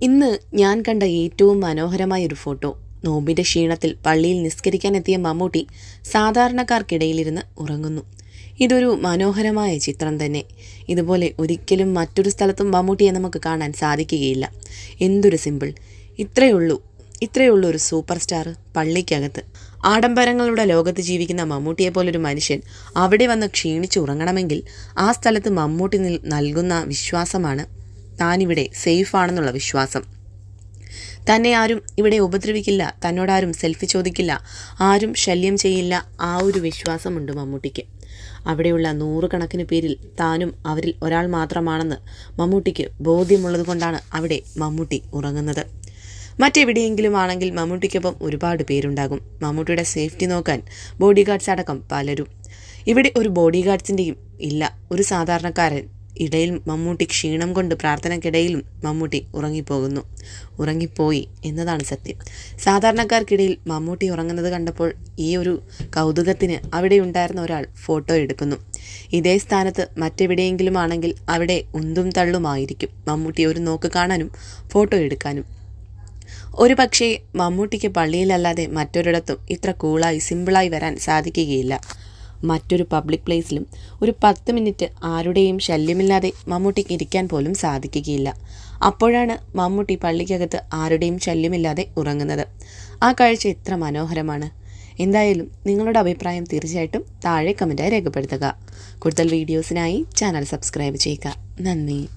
ഇന്ന് ഞാൻ കണ്ട ഏറ്റവും മനോഹരമായ ഒരു ഫോട്ടോ. നോമ്പിന്റെ ക്ഷീണത്തിൽ പള്ളിയിൽ നിസ്കരിക്കാൻ എത്തിയ മമ്മൂട്ടി സാധാരണക്കാർക്കിടയിലിരുന്ന് ഉറങ്ങുന്നു. ഇതൊരു മനോഹരമായ ചിത്രം തന്നെ. ഇതുപോലെ ഒരിക്കലും മറ്റൊരു സ്ഥലത്തും മമ്മൂട്ടിയെ നമുക്ക് കാണാൻ സാധിക്കുകയില്ല. എന്തൊരു സിമ്പിൾ. ഇത്രയുള്ളൂ ഇത്രയുള്ളൂ ഒരു സൂപ്പർ സ്റ്റാർ പള്ളിക്കകത്ത്. ആഡംബരങ്ങളുടെ ലോകത്ത് ജീവിക്കുന്ന മമ്മൂട്ടിയെ പോലൊരു മനുഷ്യൻ അവിടെ വന്ന് ക്ഷീണിച്ചുറങ്ങണമെങ്കിൽ ആ സ്ഥലത്ത് മമ്മൂട്ടി നൽകുന്ന വിശ്വാസമാണ് താനിവിടെ സേഫാണെന്നുള്ള വിശ്വാസം. തന്നെ ആരും ഇവിടെ ഉപദ്രവിക്കില്ല തന്നോടാരും സെൽഫി ചോദിക്കില്ല ആരും ശല്യം ചെയ്യില്ല ആ ഒരു വിശ്വാസമുണ്ട് മമ്മൂട്ടിക്ക്. അവിടെയുള്ള നൂറുകണക്കിന് പേരിൽ താനും അവരിൽ ഒരാൾ മാത്രമാണെന്ന് മമ്മൂട്ടിക്ക് ബോധ്യമുള്ളത് കൊണ്ടാണ് അവിടെ മമ്മൂട്ടി ഉറങ്ങുന്നത്. മറ്റെവിടെയെങ്കിലും ആണെങ്കിൽ മമ്മൂട്ടിക്കൊപ്പം ഒരുപാട് പേരുണ്ടാകും. മമ്മൂട്ടിയുടെ സേഫ്റ്റി നോക്കാൻ ബോഡി ഗാർഡ്സ് അടക്കം പലരും. ഇവിടെ ഒരു ബോഡി ഗാർഡ്സിന്റെയും ഇല്ല. ഒരു സാധാരണക്കാരൻ ഇടയിൽ മമ്മൂട്ടി ക്ഷീണം കൊണ്ട് പ്രാർത്ഥനയ്ക്കിടയിലും മമ്മൂട്ടി ഉറങ്ങിപ്പോകുന്നു. ഉറങ്ങിപ്പോയി എന്നതാണ് സത്യം. സാധാരണക്കാർക്കിടയിൽ മമ്മൂട്ടി ഉറങ്ങുന്നത് കണ്ടപ്പോൾ ഈ ഒരു കൗതുകത്തിന് അവിടെ ഉണ്ടായിരുന്ന ഒരാൾ ഫോട്ടോ എടുക്കുന്നു. ഇതേ സ്ഥാനത്ത് മറ്റെവിടെയെങ്കിലും ആണെങ്കിൽ അവിടെ ഉന്തും തള്ളുമായിരിക്കും മമ്മൂട്ടി ഒരു നോക്ക് കാണാനും ഫോട്ടോ എടുക്കാനും. ഒരു പക്ഷേ മമ്മൂട്ടിക്ക് പള്ളിയിലല്ലാതെ മറ്റൊരിടത്തും ഇത്ര കൂളായി സിമ്പിളായി വരാൻ സാധിക്കുകയില്ല. മറ്റൊരു പബ്ലിക് പ്ലേസിലും ഒരു പത്ത് മിനിറ്റ് ആരുടെയും ശല്യമില്ലാതെ മമ്മൂട്ടിക്ക് ഇരിക്കാൻ പോലും സാധിക്കുകയില്ല. അപ്പോഴാണ് മമ്മൂട്ടി പള്ളിക്കകത്ത് ആരുടെയും ശല്യമില്ലാതെ ഉറങ്ങുന്നത്. ആ കാഴ്ച എത്ര മനോഹരമാണ്. എന്തായാലും നിങ്ങളുടെ അഭിപ്രായം തീർച്ചയായിട്ടും താഴെ കമന്റായി രേഖപ്പെടുത്തുക. കൂടുതൽ വീഡിയോസിനായി ചാനൽ സബ്സ്ക്രൈബ് ചെയ്യുക. നന്ദി.